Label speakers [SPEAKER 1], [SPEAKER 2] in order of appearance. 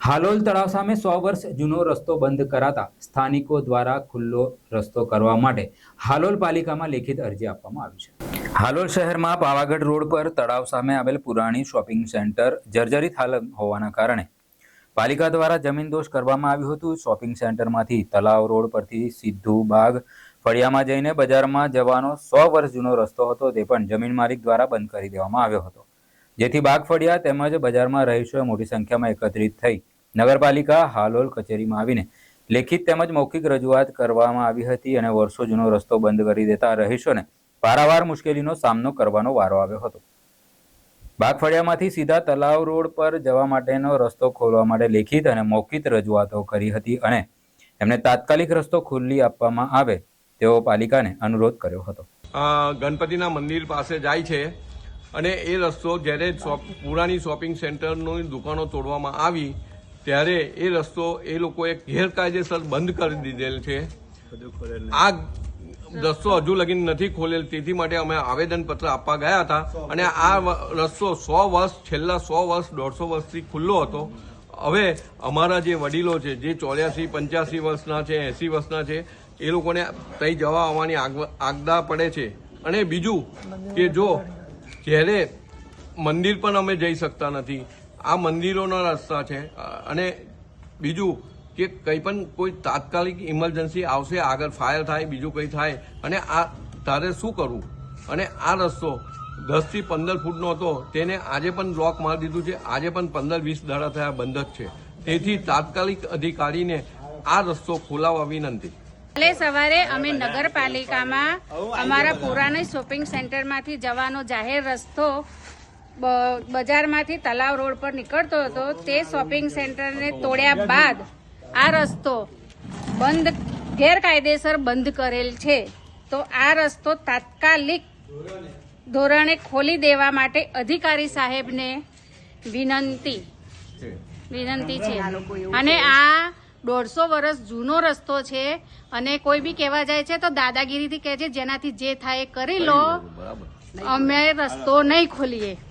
[SPEAKER 1] હાલોલ તળાવ સામે સો વર્ષ જૂનો રસ્તો બંધ કરાતા સ્થાનિકો દ્વારા ખુલ્લો રસ્તો કરવા માટે હાલોલ પાલિકામાં લેખિત અરજી આપવામાં આવી છે. હાલોલ શહેરમાં પાવાગઢ રોડ પર તળાવ સામે આવેલ પુરાણી શોપિંગ સેન્ટર જર્જરિત હાલત હોવાના કારણે પાલિકા દ્વારા જમીન દોષ કરવામાં આવ્યું હતું. શોપિંગ સેન્ટરમાંથી તળાવ રોડ પરથી સીધું બાગ ફળિયામાં જઈને બજારમાં જવાનો સો વર્ષ જૂનો રસ્તો હતો, તે પણ જમીન માલિક દ્વારા બંધ કરી દેવામાં આવ્યો હતો. જેથી બાગ ફળિયા તેમજ બજારમાં રહીશોએ મોટી સંખ્યામાં એકત્રિત થઈ નગરપાલિકા હાલોલ કચેરીમાં આવીને લેખિત તેમજ મૌખિક રજૂઆત કરવામાં આવી હતી અને વર્ષો જૂનો રસ્તો બંધ કરી દેતા રહીશોને પારાવાર મુશ્કેલીનો સામનો કરવાનો વારો આવ્યો હતો. બાગફળિયામાંથી સીધા તલાવ રોડ પર જવા માટેનો રસ્તો ખોલવા માટે લેખિત અને મૌખિક રજૂઆતો કરી હતી અને એમને તાત્કાલિક રસ્તો ખુલ્લી આપવામાં આવે તેવો પાલિકાને અનુરોધ કર્યો હતો.
[SPEAKER 2] ગણપતિના મંદિર પાસે જાય છે અને એ રસ્તો જ્યારે શોપ, પુરાણી શોપિંગ સેન્ટરની દુકાનો તોડવામાં આવી ત્યારે એ રસ્તો એ લોકોએ ગેરકાયદેસર બંધ કરી દીધેલ છે. આ રસ્તો હજુ લગીન નથી ખોલેલ તેથી માટે અમે આવેદનપત્ર આપવા ગયા હતા. અને આ રસ્તો સો વર્ષ છેલ્લા સો વર્ષ દોઢસો વર્ષથી ખુલ્લો હતો. હવે અમારા જે વડીલો છે જે ચોર્યાસી પંચ્યાસી વર્ષના છે એસી વર્ષના છે એ લોકોને ત્યાં જવા આવવાની આગ- આગદા પડે છે. અને બીજું કે જો જ્યારે મંદિર પણ અમે જઈ શકતા નથી આ મંદિરોના રસ્તા છે. અને બીજું કે કંઈ પણ કોઈ તાત્કાલિક ઇમરજન્સી આવશે, આગળ ફાયર થાય, બીજું કંઈ થાય, અને આ તારે શું કરવું? અને આ રસ્તો દસથી પંદર ફૂટનો હતો, તેને આજે પણ બ્લોક મારી દીધું છે. આજે પણ પંદર વીસ દાડા થયા બંધ જ છે. તેથી તાત્કાલિક અધિકારીને આ રસ્તો ખોલાવવા વિનંતી.
[SPEAKER 3] કાલે સવારે અમે નગરપાલિકામાં અમારા પુરાણી શોપિંગ સેન્ટરમાંથી જવાનો જાહેર રસ્તો બજારમાંથી તલાવ રોડ પર નીકળતો હતો તે શોપિંગ સેન્ટરને તોડ્યા બાદ આ રસ્તો બંધ ગેરકાયદેસર બંધ કરેલ છે. તો આ રસ્તો તાત્કાલિક ધોરણે ખોલી દેવા માટે અધિકારી સાહેબને વિનંતી. વિનંતી છે. અને આ દોઢસો વર્ષ જૂનો રસ્તો છે અને કોઈ બી કહેવા જાય છે તો દાદાગીરીથી કહે છે જેનાથી જે થાય એ કરી લો. અમે રસ્તો નહીં ખોલીએ.